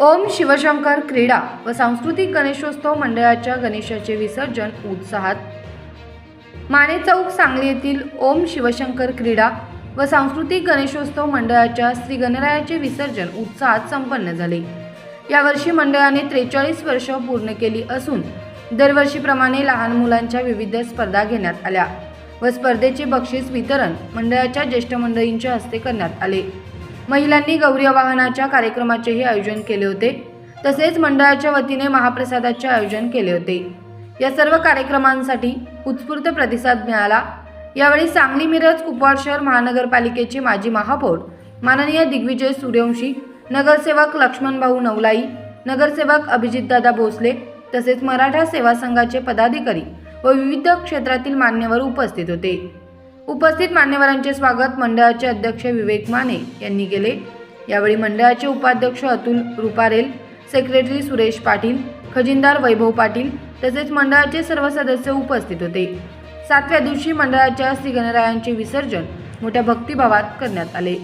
ओम शिवशंकर क्रीडा व सांस्कृतिक गणेशोत्सव मंडळाच्या गणेशाचे विसर्जन उत्साहात. माने चौक सांगली येथील ओम शिवशंकर क्रीडा व सांस्कृतिक गणेशोत्सव मंडळाच्या श्री गणरायाचे विसर्जन उत्साहात संपन्न झाले. यावर्षी मंडळाने त्रेचाळीस वर्ष पूर्ण केली असून दरवर्षीप्रमाणे लहान मुलांच्या विविध स्पर्धा घेण्यात आल्या व स्पर्धेचे बक्षीस वितरण मंडळाच्या ज्येष्ठ मंडळींच्या हस्ते करण्यात आले. महिलांनी गौरी आवाहनाच्या कार्यक्रमाचेही आयोजन केले होते. तसेच मंडळाच्या वतीने महाप्रसादाचे आयोजन केले होते. या सर्व कार्यक्रमांसाठी उत्स्फूर्त प्रतिसाद मिळाला. यावेळी सांगली मिरज कुपवाड शहर महानगरपालिकेचे माजी महापौर माननीय दिग्विजय सूर्यवंशी नगरसेवक लक्ष्मणभाऊ नवलाई नगरसेवक अभिजितदादा भोसले तसेच मराठा सेवा संघाचे पदाधिकारी व विविध क्षेत्रातील मान्यवर उपस्थित होते. उपस्थित मान्यवरांचे स्वागत मंडळाचे अध्यक्ष विवेक माने यांनी केले. यावेळी मंडळाचे उपाध्यक्ष अतुल रुपारेल सेक्रेटरी सुरेश पाटील खजिनदार वैभव पाटील तसेच मंडळाचे सर्व सदस्य उपस्थित होते. सातव्या दिवशी मंडळाच्या श्री गणरायांचे विसर्जन मोठ्या भक्तिभावात करण्यात आले.